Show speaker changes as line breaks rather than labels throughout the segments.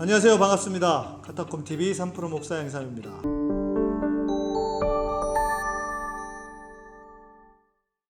안녕하세요. 반갑습니다. 카타콤 TV 3프로 목사 양삼입니다.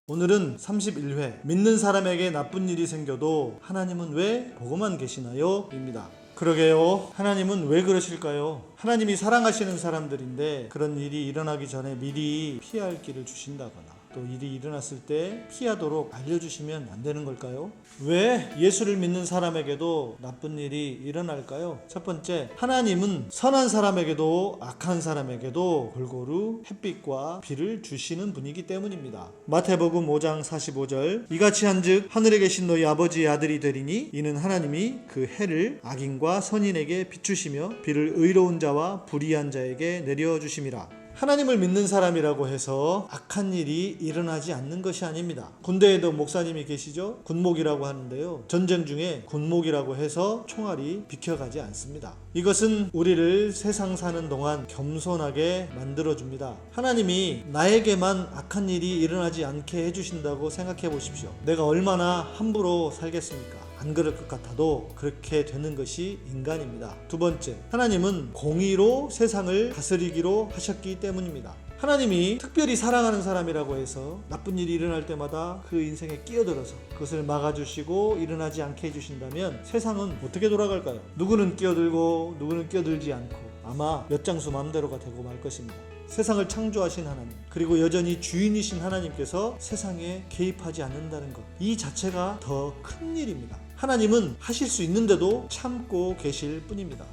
오늘은 31회 믿는 사람에게 나쁜 일이 생겨도 하나님은 왜 보고만 계시나요? 입니다. 그러게요. 하나님은 왜 그러실까요? 하나님이 사랑하시는 사람들인데 그런 일이 일어나기 전에 미리 피할 길을 주신다거나 또 일이 일어났을 때 피하도록 알려주시면 안 되는 걸까요? 왜 예수를 믿는 사람에게도 나쁜 일이 일어날까요? 첫 번째, 하나님은 선한 사람에게도 악한 사람에게도 골고루 햇빛과 비를 주시는 분이기 때문입니다. 마태복음 5장 45절 이같이 한즉 하늘에 계신 너희 아버지의 아들이 되리니 이는 하나님이 그 해를 악인과 선인에게 비추시며 비를 의로운 자와 불의한 자에게 내려 주심이라. 하나님을 믿는 사람이라고 해서 악한 일이 일어나지 않는 것이 아닙니다. 군대에도 목사님이 계시죠? 군목이라고 하는데요. 전쟁 중에 군목이라고 해서 총알이 비켜가지 않습니다. 이것은 우리를 세상 사는 동안 겸손하게 만들어줍니다. 하나님이 나에게만 악한 일이 일어나지 않게 해주신다고 생각해 보십시오. 내가 얼마나 함부로 살겠습니까? 안 그럴 것 같아도 그렇게 되는 것이 인간입니다. 두 번째, 하나님은 공의로 세상을 다스리기로 하셨기 때문입니다. 하나님이 특별히 사랑하는 사람이라고 해서 나쁜 일이 일어날 때마다 그 인생에 끼어들어서 그것을 막아주시고 일어나지 않게 해주신다면 세상은 어떻게 돌아갈까요? 누구는 끼어들고 누구는 끼어들지 않고 아마 몇 장수 마음대로가 되고 말 것입니다. 세상을 창조하신 하나님, 그리고 여전히 주인이신 하나님께서 세상에 개입하지 않는다는 것. 이 자체가 더 큰 일입니다. 하나님은 하실 수 있는데도 참고 계실 뿐입니다.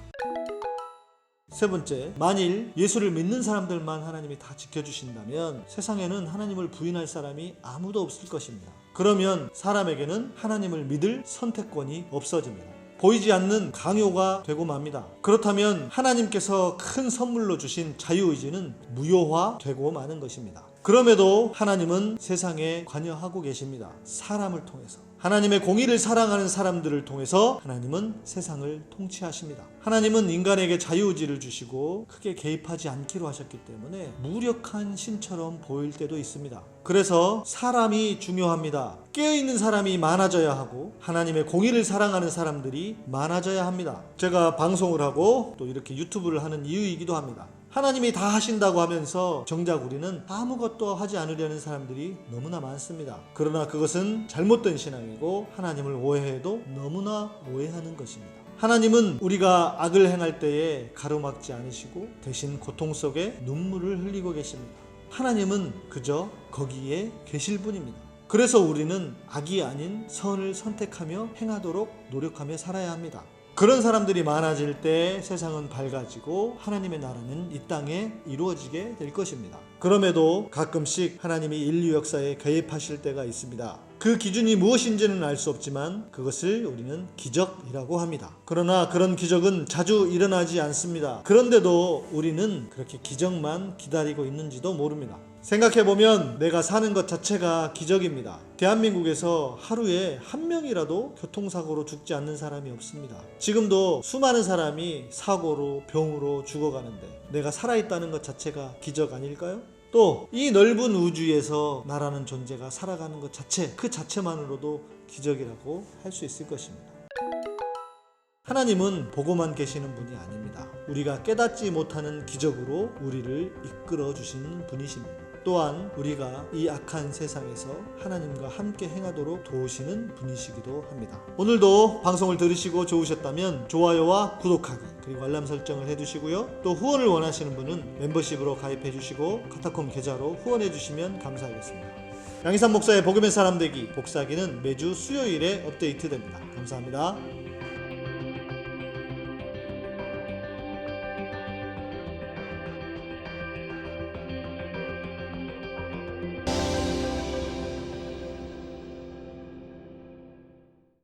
세 번째, 만일 예수를 믿는 사람들만 하나님이 다 지켜주신다면 세상에는 하나님을 부인할 사람이 아무도 없을 것입니다. 그러면 사람에게는 하나님을 믿을 선택권이 없어집니다. 보이지 않는 강요가 되고 맙니다. 그렇다면 하나님께서 큰 선물로 주신 자유의지는 무효화되고 마는 것입니다. 그럼에도 하나님은 세상에 관여하고 계십니다. 사람을 통해서. 하나님의 공의를 사랑하는 사람들을 통해서 하나님은 세상을 통치하십니다. 하나님은 인간에게 자유의지를 주시고 크게 개입하지 않기로 하셨기 때문에 무력한 신처럼 보일 때도 있습니다. 그래서 사람이 중요합니다. 깨어있는 사람이 많아져야 하고 하나님의 공의를 사랑하는 사람들이 많아져야 합니다. 제가 방송을 하고 또 이렇게 유튜브를 하는 이유이기도 합니다. 하나님이 다 하신다고 하면서 정작 우리는 아무것도 하지 않으려는 사람들이 너무나 많습니다. 그러나 그것은 잘못된 신앙이고 하나님을 오해해도 너무나 오해하는 것입니다. 하나님은 우리가 악을 행할 때에 가로막지 않으시고 대신 고통 속에 눈물을 흘리고 계십니다. 하나님은 그저 거기에 계실 분입니다. 그래서 우리는 악이 아닌 선을 선택하며 행하도록 노력하며 살아야 합니다. 그런 사람들이 많아질 때 세상은 밝아지고 하나님의 나라는 이 땅에 이루어지게 될 것입니다. 그럼에도 가끔씩 하나님이 인류 역사에 개입하실 때가 있습니다. 그 기준이 무엇인지는 알 수 없지만 그것을 우리는 기적이라고 합니다. 그러나 그런 기적은 자주 일어나지 않습니다. 그런데도 우리는 그렇게 기적만 기다리고 있는지도 모릅니다. 생각해보면 내가 사는 것 자체가 기적입니다. 대한민국에서 하루에 한 명이라도 교통사고로 죽지 않는 사람이 없습니다. 지금도 수많은 사람이 사고로 병으로 죽어가는데 내가 살아있다는 것 자체가 기적 아닐까요? 또 이 넓은 우주에서 나라는 존재가 살아가는 것 자체, 그 자체만으로도 기적이라고 할 수 있을 것입니다. 하나님은 보고만 계시는 분이 아닙니다. 우리가 깨닫지 못하는 기적으로 우리를 이끌어 주시는 분이십니다. 또한 우리가 이 악한 세상에서 하나님과 함께 행하도록 도우시는 분이시기도 합니다. 오늘도 방송을 들으시고 좋으셨다면 좋아요와 구독하기 그리고 알람 설정을 해주시고요. 또 후원을 원하시는 분은 멤버십으로 가입해 주시고 카타콤 계좌로 후원해 주시면 감사하겠습니다. 양희삼 목사의 복음의 사람 되기 복사기는 매주 수요일에 업데이트됩니다. 감사합니다.